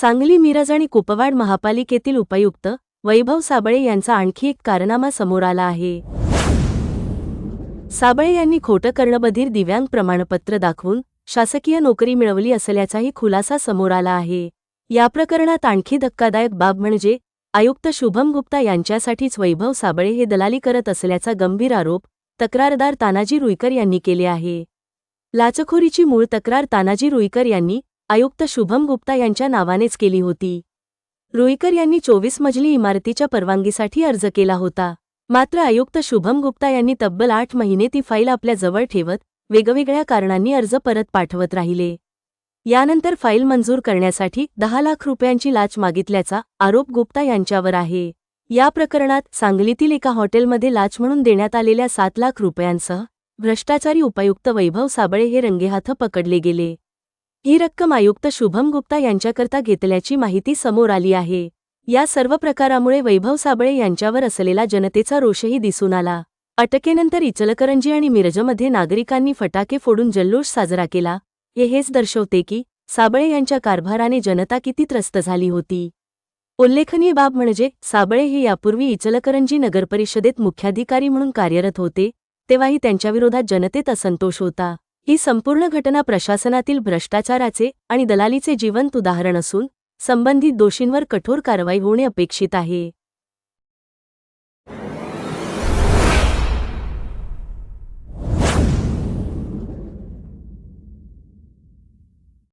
सांगली मिरज आणि कुपवाड महापालिकेतील उपायुक्त वैभव साबळे यांचा आणखी एक कारनामा समोर आला आहे. साबळे यांनी खोटं कर्णबधीर दिव्यांग प्रमाणपत्र दाखवून शासकीय नोकरी मिळवली असल्याचाही खुलासा समोर आला आहे. या प्रकरणात आणखी धक्कादायक बाब म्हणजे आयुक्त शुभम गुप्ता यांच्यासाठीच वैभव साबळे हे दलाली करत असल्याचा गंभीर आरोप तक्रारदार तानाजी रुईकर यांनी केले आहे. लाचखोरीची मूळ तक्रार तानाजी रुईकर यांनी आयुक्त शुभम गुप्ता यांच्या नावानेच केली होती. रुईकर यांनी चोवीस मजली इमारतीच्या परवानगीसाठी अर्ज केला होता. मात्र आयुक्त शुभम गुप्ता यांनी तब्बल आठ महिने ती फाईल आपल्याजवळ ठेवत वेगवेगळ्या कारणांनी अर्ज परत पाठवत राहिले. यानंतर फाईल मंजूर करण्यासाठी दहा लाख रुपयांची लाच मागितल्याचा आरोप गुप्ता यांच्यावर आहे. या प्रकरणात सांगलीतील एका हॉटेलमध्ये लाच म्हणून देण्यात आलेल्या सात लाख रुपयांसह भ्रष्टाचारी उपायुक्त वैभव साबळे हे रंगेहाथ पकडले गेले. ही रक्कम आयुक्त शुभम गुप्ता यांच्याकरता घेतल्याची माहिती समोर आली आहे. या सर्व प्रकारामुळे वैभव साबळे यांच्यावर असलेला जनतेचा रोषही दिसून आला. अटकेनंतर इचलकरंजी आणि मिरजमध्ये नागरिकांनी फटाके फोडून जल्लोष साजरा केला. हे हेच दर्शवते की साबळे यांच्या कारभाराने जनता किती त्रस्त झाली होती. उल्लेखनीय बाब म्हणजे साबळे हे यापूर्वी इचलकरंजी नगरपरिषदेत मुख्याधिकारी म्हणून कार्यरत होते तेव्हाही त्यांच्याविरोधात जनतेत असंतोष होता. ही संपूर्ण घटना प्रशासनातील भ्रष्टाचाराचे आणि दलालीचे जिवंत उदाहरण असून संबंधित दोषींवर कठोर कारवाई होणे अपेक्षित आहे.